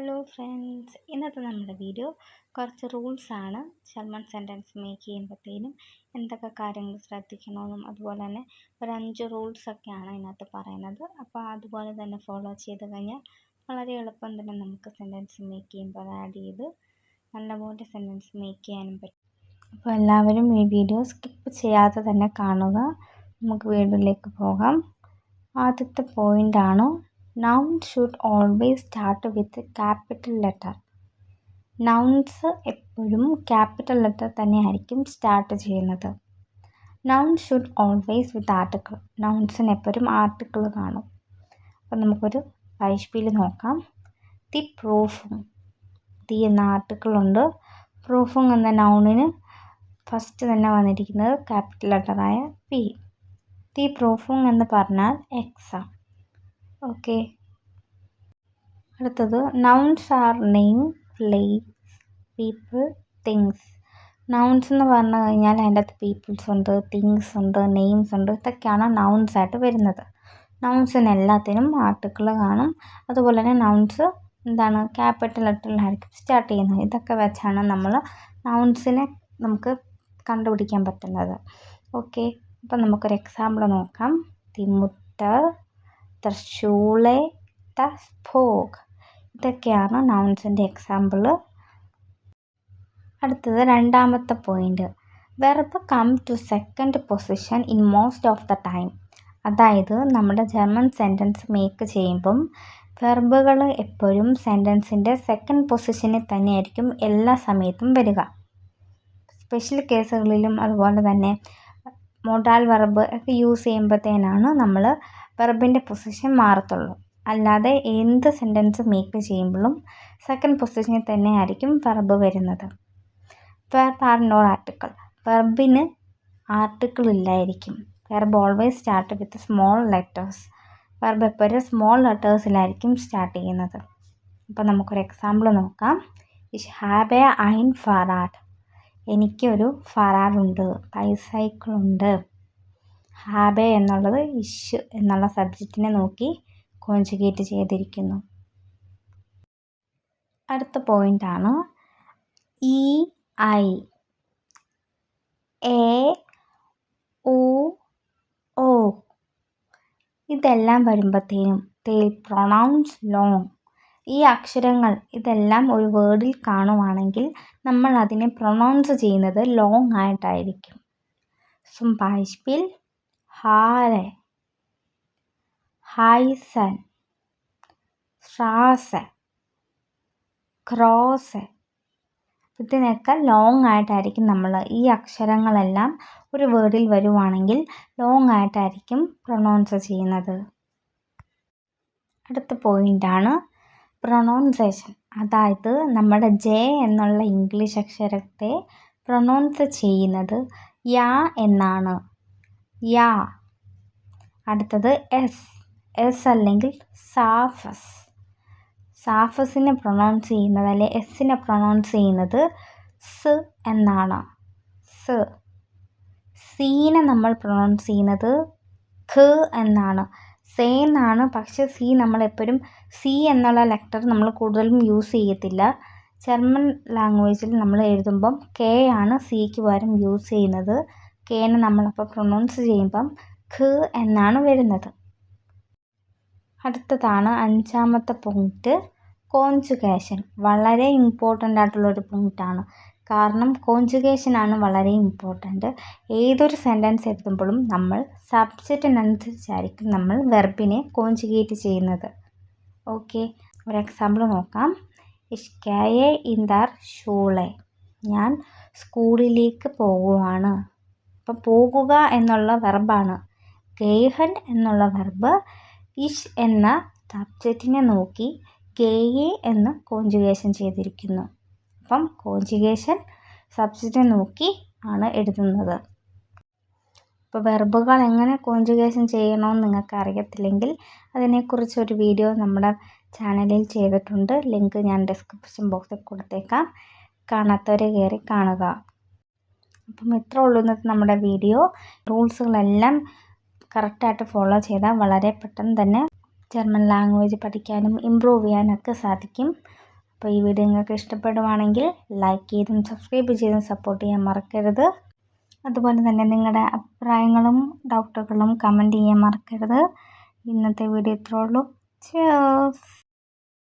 Hello friends ഇന്നത്തെ നമ്മുടെ video കുറച്ച് റൂൾസാണ് ജർമ്മൻ സെന്റൻസ് മേക്ക് ചെയ്യുമ്പോഴത്തേനും എന്തൊക്കെ കാര്യങ്ങൾ ശ്രദ്ധിക്കണമെന്നും അതുപോലെ തന്നെ ഒരു അഞ്ച് റൂൾസൊക്കെയാണ് ഇതിനകത്ത് പറയുന്നത്. അപ്പോൾ അതുപോലെ തന്നെ ഫോളോ ചെയ്ത് കഴിഞ്ഞാൽ വളരെ എളുപ്പം തന്നെ നമുക്ക് സെന്റൻസ് മേക്ക് ചെയ്യുമ്പോൾ ആഡ് ചെയ്ത് നല്ലപോലെ സെന്റൻസ് മേക്ക് ചെയ്യാനും പറ്റും. അപ്പോൾ എല്ലാവരും ഈ വീഡിയോ സ്കിപ്പ് ചെയ്യാതെ തന്നെ കാണുക. നമുക്ക് വീഡിയോയിലേക്ക് പോകാം. ആദ്യത്തെ പോയിന്റാണ് noun should always start with capital letter nouns എപ്പോഴും ക്യാപിറ്റൽ ലെറ്റർ തന്നെയായിരിക്കും സ്റ്റാർട്ട് ചെയ്യുന്നത്. Noun should always with article നൗൺസിന് എപ്പോഴും ആർട്ടിക്കിൾ കാണും. അപ്പം നമുക്കൊരു വൈഷ്പിയിൽ നോക്കാം. ദി പ്രൂഫും ദി എന്ന ആർട്ടിക്കിളുണ്ട് പ്രൂഫും എന്ന നൗണിന് ഫസ്റ്റ് തന്നെ വന്നിരിക്കുന്നത് ക്യാപിറ്റൽ ലെറ്ററായ പി ദി പ്രൂഫും എന്ന് പറഞ്ഞാൽ എക്സാം ഓക്കെ. അടുത്തത് nouns are name place people things nouns എന്ന് പറഞ്ഞു കഴിഞ്ഞാൽ അതിന്റെ അകത്ത് പീപ്പിൾസ് ഉണ്ട് തിങ്സ് ഉണ്ട് നെയിംസ് ഉണ്ട് ഇതൊക്കെയാണ് നൗൺസ് ആയിട്ട് വരുന്നത്. നൗൺസിന് എല്ലാത്തിനും ആർട്ടിക്കിൾ കാണും. അതുപോലെ തന്നെ നൗൺസ് എന്താണ് ക്യാപിറ്റൽ ലെറ്ററിലായിരിക്കും സ്റ്റാർട്ട് ചെയ്യുന്നത്. ഇതൊക്കെ വെച്ചാണ് നമ്മൾ നൗൺസിനെ നമുക്ക് കണ്ടുപിടിക്കാൻ പറ്റുന്നത്. ഓക്കെ. അപ്പം നമുക്കൊരു എക്സാമ്പിൾ നോക്കാം. ദി മുട്ടർ ദ ഷൂളെ ദ സ്പോക്ക് ഇതൊക്കെയാണ് നൗൺസിന്റെ എക്സാമ്പിൾ അടുത്തത് രണ്ടാമത്തെ point verb come to second position in most of the time അതായത് നമ്മുടെ ജർമ്മൻ സെന്റൻസ് മേക്ക് ചെയ്യുമ്പം വെർബുകൾ എപ്പോഴും സെന്റൻസിന്റെ സെക്കൻഡ് പൊസിഷനിൽ തന്നെയായിരിക്കും എല്ലാ സമയത്തും വരിക. സ്പെഷ്യൽ കേസുകളിലും അതുപോലെ തന്നെ മോഡാൽ വെർബ് ഒക്കെ യൂസ് ചെയ്യുമ്പോഴത്തേനാണ് നമ്മൾ വെർബിന്റെ പൊസിഷൻ മാറത്തുള്ളൂ. അല്ലാതെ എന്ത് സെന്റൻസ് മേക്ക് ചെയ്യുമ്പോഴും സെക്കൻഡ് പൊസിഷനിൽ തന്നെ ആയിരിക്കും വെർബ് വരുന്നത്. Verb are nor article. വെർബിന് article ഇല്ലായിരിക്കും. Verb always start with small letters. Verb എപ്പോഴും സ്മോൾ ലെറ്റേഴ്സിലായിരിക്കും സ്റ്റാർട്ട് ചെയ്യുന്നത്. അപ്പോൾ നമുക്കൊരു എക്സാമ്പിൾ നോക്കാം. ഇഷ് ഹാബ് എ ഐൻ ഫറാഡ് എനിക്കൊരു ഫറാഡുണ്ട്. ബൈസൈക്കിളുണ്ട് ഹാബെ എന്നുള്ളത് ഇഷ് എന്നുള്ള സബ്ജക്റ്റിനെ നോക്കി കോൺജുഗേറ്റ് ചെയ്തിരിക്കുന്നു. അടുത്ത പോയിന്റാണ് ഇ ഐ എ ഓ ഇതെല്ലാം വരുമ്പോഴത്തേനും തേ പ്രൊണൗൺസ് ലോങ് ഈ അക്ഷരങ്ങൾ ഇതെല്ലാം ഒരു വേർഡിൽ കാണുവാണെങ്കിൽ നമ്മൾ അതിനെ പ്രൊണൗൺസ് ചെയ്യുന്നത് ലോങ് ആയിട്ടായിരിക്കും. സും Beispiel Haare ഹൈസൻ. സ്ട്രാസ് ക്രോസ് ഇതിനൊക്കെ ലോങ് ആയിട്ടായിരിക്കും നമ്മൾ ഈ അക്ഷരങ്ങളെല്ലാം ഒരു വേർഡിൽ വരുവാണെങ്കിൽ ലോങ് ആയിട്ടായിരിക്കും പ്രൊണൗൺസ് ചെയ്യുന്നത്. അടുത്ത പോയിന്റാണ് പ്രൊണൗൺസേഷൻ അതായത് നമ്മുടെ ജെ എന്നുള്ള ഇംഗ്ലീഷ് അക്ഷരത്തെ പ്രൊണൗൺസ് ചെയ്യുന്നത് യാ എന്നാണ്. യാ. അടുത്തത് എസ്. എസ് അല്ലെങ്കിൽ സാഫസ്. സാഫസിനെ പ്രൊണൗൺസ് ചെയ്യുന്നത് അല്ലെ എസ്സിനെ പ്രൊണൗൺസ് ചെയ്യുന്നത് സ് എന്നാണ്. സ്. സീനെ നമ്മൾ പ്രൊണൗൺസ് ചെയ്യുന്നത് ഖ് എന്നാണ്. സേ എന്നാണ്. പക്ഷെ സി നമ്മൾ എപ്പോഴും സി എന്നുള്ള ലെറ്റർ നമ്മൾ കൂടുതലും യൂസ് ചെയ്യത്തില്ല. ജർമ്മൻ ലാംഗ്വേജിൽ നമ്മൾ എഴുതുമ്പം കെ ആണ് സിക്ക് പകരം യൂസ് ചെയ്യുന്നത്. കെനെ നമ്മളപ്പോൾ പ്രൊണൗൺസ് ചെയ്യുമ്പം ഖ് എന്നാണ് വരുന്നത്. അടുത്തതാണ് അഞ്ചാമത്തെ പോയിന്റ് കോൺജുഗേഷൻ വളരെ ഇമ്പോർട്ടന്റ് ആയിട്ടുള്ളൊരു പോയിന്റാണ് കാരണം കോൺജുഗേഷനാണ് വളരെ ഇമ്പോർട്ടന്റ് ഏതൊരു സെന്റൻസ് എഴുതുമ്പോഴും നമ്മൾ സബ്ജക്റ്റിനനുസരിച്ചായിരിക്കും നമ്മൾ വെർബിനെ കോൺജുഗേറ്റ് ചെയ്യുന്നത്. ഓക്കെ ഒരു എക്സാമ്പിൾ നോക്കാം. ഇഷ്കായെ ഇന്താർ ഷൂളെ. ഞാൻ സ്കൂളിലേക്ക് പോകുവാണ് അപ്പം പോകുക എന്നുള്ള വെർബാണ് ഗേഹൻ എന്നുള്ള വെർബ് ഇഷ് എന്ന സബ്ജക്റ്റിനെ നോക്കി ഗേയെ എന്ന് കോഞ്ചുഗേഷൻ ചെയ്തിരിക്കുന്നു. അപ്പം കോഞ്ചുഗേഷൻ സബ്ജക്റ്റിനെ നോക്കി ആണ് എഴുതുന്നത്. ഇപ്പോൾ വെർബുകൾ എങ്ങനെ കോഞ്ചുഗേഷൻ ചെയ്യണമെന്ന് നിങ്ങൾക്ക് അറിയത്തില്ലെങ്കിൽ അതിനെക്കുറിച്ച് ഒരു വീഡിയോ നമ്മുടെ ചാനലിൽ ചെയ്തിട്ടുണ്ട്. ലിങ്ക് ഞാൻ ഡിസ്ക്രിപ്ഷൻ ബോക്സിൽ കൊടുത്തേക്കാം. കാണാത്തവർ കയറി കാണുക. അപ്പം ഇത്ര ഉള്ളൂ ഇന്നത്തെ നമ്മുടെ വീഡിയോ. റൂൾസുകളെല്ലാം കറക്റ്റായിട്ട് ഫോളോ ചെയ്താൽ വളരെ പെട്ടെന്ന് തന്നെ ജർമ്മൻ ലാംഗ്വേജ് പഠിക്കാനും ഇമ്പ്രൂവ് ചെയ്യാനൊക്കെ സാധിക്കും. അപ്പോൾ ഈ വീഡിയോ നിങ്ങൾക്ക് ഇഷ്ടപ്പെടുവാണെങ്കിൽ ലൈക്ക് ചെയ്തും സബ്സ്ക്രൈബ് ചെയ്തും സപ്പോർട്ട് ചെയ്യാൻ മറക്കരുത്. അതുപോലെ തന്നെ നിങ്ങളുടെ അഭിപ്രായങ്ങളും ഡൗട്ടുകളും കമന്റ് ചെയ്യാൻ മറക്കരുത്. ഇന്നത്തെ വീഡിയോ ഇത്രയുള്ളൂ